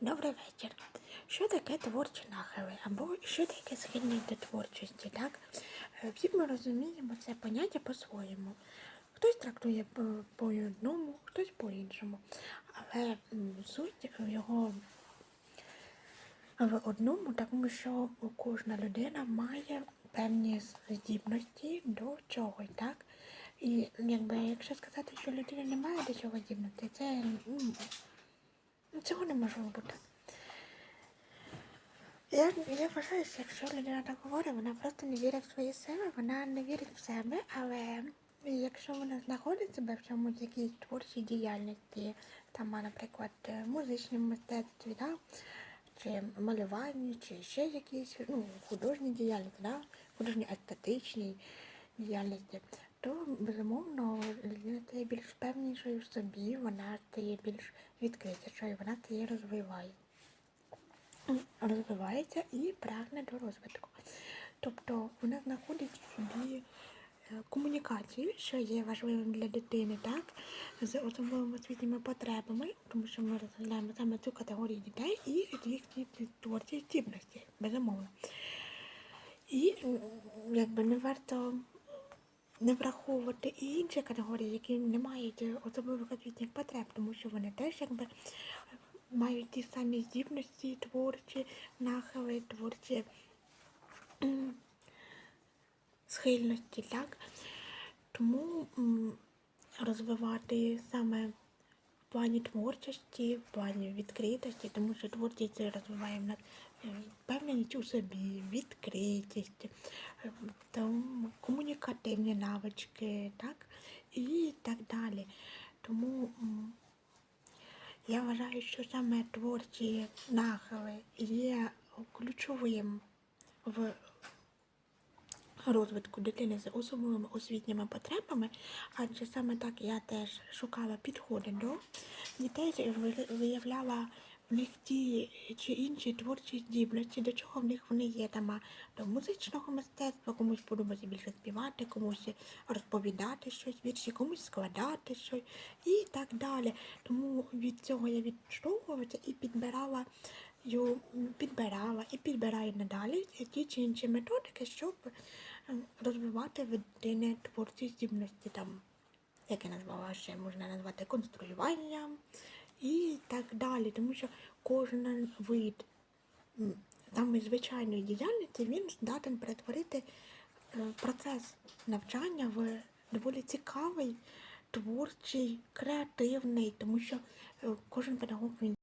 Добрий вечір. Що таке творчі нахили? Або що таке схильність до творчості? Так? Е, Всі ми розуміємо це поняття по-своєму. Хтось трактує по- одному, хтось по-іншому. Але суть його в одному, тому що кожна людина має певні здібності до чогось, так? І якби якщо сказати, що людина не має до чого здібності, це цього не може бути. Я, я вважаю, що якщо людина так говорить, вона просто не вірить в свої сили, вона не вірить в себе, але якщо вона знаходить себе в чомусь якійсь творчій діяльності, там, наприклад, е, музичному мистецтві, да? чи малюванні, чи ще якісь ну, художні діяльності, да? художньо естетичній діяльності, то безумовно людина стає більш впевненішою в собі, вона стає більш відкритішою, вона стає розвиває розвивається і прагне до розвитку. Тобто вона знаходить в собі е, комунікацію, що є важливим для дитини, так, з особливими освітніми потребами, тому що ми розглядаємо саме цю категорію дітей і їхні творчі здібності, безумовно. І якби не варто не враховувати і інші категорії, які не мають е, особливих освітніх потреб, тому що вони теж якби мають ті самі здібності творчі, нахили, творчі схильності, так? Тому розвивати саме в плані творчості, в плані відкритості, тому що творчість розвиває в нас е, впевненість у собі, відкритість, е, там, комунікативні навички, так? І так далі. Тому я вважаю, що саме творчі нахили є ключовим в розвитку дитини з особливими освітніми потребами, адже саме так я теж шукала підходи до дітей, виявляла в них ті чи інші творчі здібності, до чого в них вони є там до музичного мистецтва, комусь подобається більше співати, комусь розповідати щось вірші, комусь складати щось і так далі. Тому від цього я відштовхувалася і підбирала підбирала і підбираю надалі ті чи інші методики, щоб розвивати в дитини творчі здібності там, як я назвала ще можна назвати конструюванням і так далі. Тому що кожен вид саме звичайної діяльності він здатен перетворити е, процес навчання в доволі цікавий, творчий, креативний, тому що е, кожен педагог він